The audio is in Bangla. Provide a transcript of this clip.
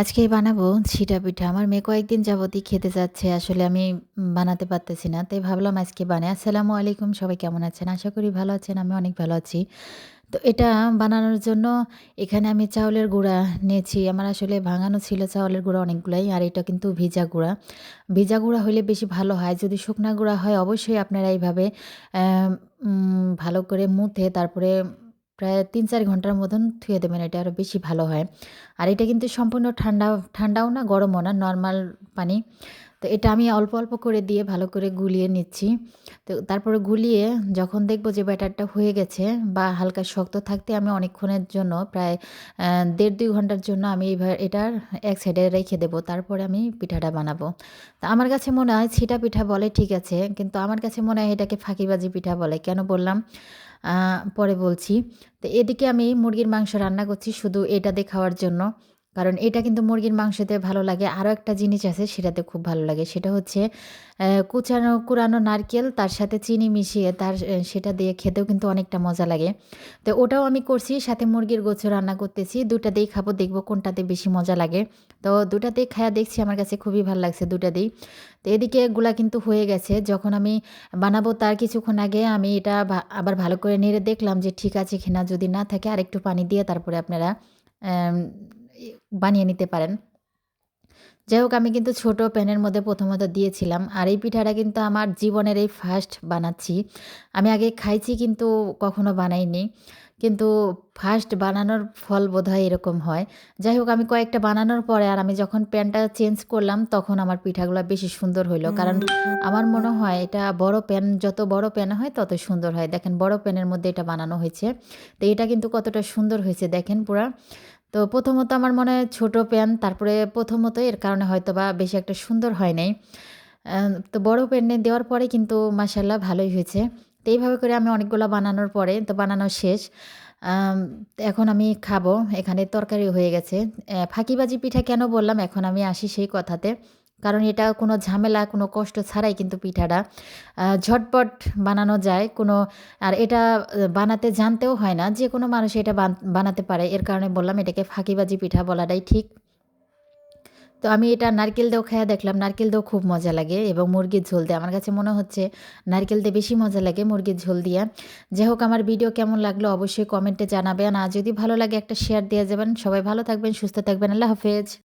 আজকে বানাবো ছিটা পিঠা। আমার মেয়ে কয়েকদিন যাবতই খেতে চাচ্ছে। আসলে আমি বানাতে পারতেছি না। তাই ভাবলাম আজকে বানাই। আসসালামু আলাইকুম, সবাই কেমন আছেন? আশা করি ভালো আছেন। আমি অনেক ভালো আছি। তো এটা বানানোর জন্য এখানে আমি চাউলের গুঁড়া নিয়েছি। আমার আসলে ভাঙানো ছিল চাউলের গুঁড়া অনেকগুলাই। আর এটা কিন্তু ভিজা গুঁড়া। ভিজা গুঁড়া হলে বেশি ভালো হয়। যদি শুকনা গুঁড়া হয়, অবশ্যই আপনারা এইভাবে ভালো করে মুথে তারপরে প্রায় ৩-৪ ঘণ্টার মতন থুয়ে দেবেন। এটা আরও বেশি ভালো হয়। আর এটা কিন্তু সম্পূর্ণ ঠান্ডা ঠান্ডাও না গরমও না নর্মাল পানি। তো এটা আমি অল্প, অল্প করে দিয়ে ভালো করে গুলিয়ে নিচ্ছি। তো তারপরে গুলিয়ে যখন দেখব যে ব্যাটারটা হয়ে গেছে বা হালকা শক্ত থাকতে আমি অনেকক্ষণের জন্য প্রায় দেড় ১.৫-২ ঘণ্টার জন্য আমি এভা এটার এক সাইডে রেখে দেব। তারপরে আমি পিঠাটা বানাবো। তা আমার কাছে মনে হয় ছিটা পিঠা বলে ঠিক আছে। কিন্তু আমার কাছে মনে হয় এটাকে ফাঁকিবাজি পিঠা বলে। কেন বললাম? পরে বলছি। তো এদিকে আমি মুরগির মাংস রান্না করছি শুধু এটা দিয়ে খাওয়ার জন্য। কারণ এটা কিন্তু মুরগির মাংসতে ভালো লাগে। আরও একটা জিনিস আছে সেটাতে খুব ভালো লাগে। সেটা হচ্ছে কুচানো, কুড়ানো নারকেল, তার সাথে চিনি মিশিয়ে তার সেটা দিয়ে খেতেও কিন্তু অনেকটা মজা লাগে। তো ওটাও আমি করছি, সাথে মুরগির গোছও রান্না করতেছি। ২ টা দিয়েই খাব, দেখব কোনটাতে বেশি মজা লাগে। তো ২ টাতেই খাইয়া দেখছি, আমার কাছে খুবই ভালো লাগছে ২ টা দিয়েই। তো এদিকে এগুলা কিন্তু হয়ে গেছে। যখন আমি বানাবো তার কিছুক্ষণ আগে আমি এটা আবার ভালো করে নেড়ে দেখলাম যে ঠিক আছে কিনা। যদি না থাকে আরেকটু পানি দিয়ে তারপরে আপনারা বানিয়ে নিতে পারেন। যাই হোক, আমি কিন্তু ছোট প্যানের মধ্যে প্রথমত দিয়েছিলাম। আর এই পিঠাটা কিন্তু আমার জীবনের এই ফার্স্ট বানাচ্ছি। আমি আগে খাইছি কিন্তু কখনো বানাইনি। কিন্তু ফার্স্ট বানানোর ফল বোধহয় এরকম হয়। যাই হোক, আমি কয়েকটা বানানোর পরে আর আমি যখন প্যানটা চেঞ্জ করলাম, তখন আমার পিঠাগুলা বেশি সুন্দর হইল। কারণ আমার মনে হয় এটা বড় প্যান, যত বড় প্যান হয় তত সুন্দর হয়। দেখেন, বড় প্যানের মধ্যে এটা বানানো হয়েছে। তো এটা কিন্তু কতটা সুন্দর হয়েছে, দেখেন পুরা। তো প্রথমত আমার মনে হয় ছোটো প্যান্ট, তারপরে প্রথমত এর কারণে হয়তো বা বেশি একটা সুন্দর হয় নাই। তো বড় প্যান্টে দেওয়ার পরে কিন্তু মাসাল্লাহ ভালোই হয়েছে। তো এইভাবে করে আমি অনেকগুলো বানানোর পরে, তো বানানো শেষ। এখন আমি খাব। এখানে তরকারি হয়ে গেছে। ফাঁকিবাজি পিঠা কেন বললাম এখন আমি আসি সেই কথাতে। কারণ এটা কোনো ঝামেলা, কোনো কষ্ট ছাড়াই কিন্তু পিঠাটা ঝটপট বানানো যায়। কোনো আর এটা বানাতে জানতেও হয় না। যে কোনো মানুষ এটা বানাতে পারে। এর কারণে বললাম এটাকে ফাঁকিবাজি পিঠা বলাটাই ঠিক। তো আমি এটা নারকেল দিয়েও খাইয়া দেখলাম। নারকেল দিয়েও খুব মজা লাগে এবং মুরগির ঝোল দিয়ে। আমার কাছে মনে হচ্ছে নারকেল দিয়ে বেশি মজা লাগে মুরগির ঝোল দিয়া। যাই হোক আমার ভিডিও কেমন লাগল অবশ্যই কমেন্টে জানাবেন। আর যদি ভালো লাগে একটা শেয়ার দিয়ে যাবেন। সবাই ভালো থাকবেন, সুস্থ থাকবেন। আল্লাহ হাফেজ।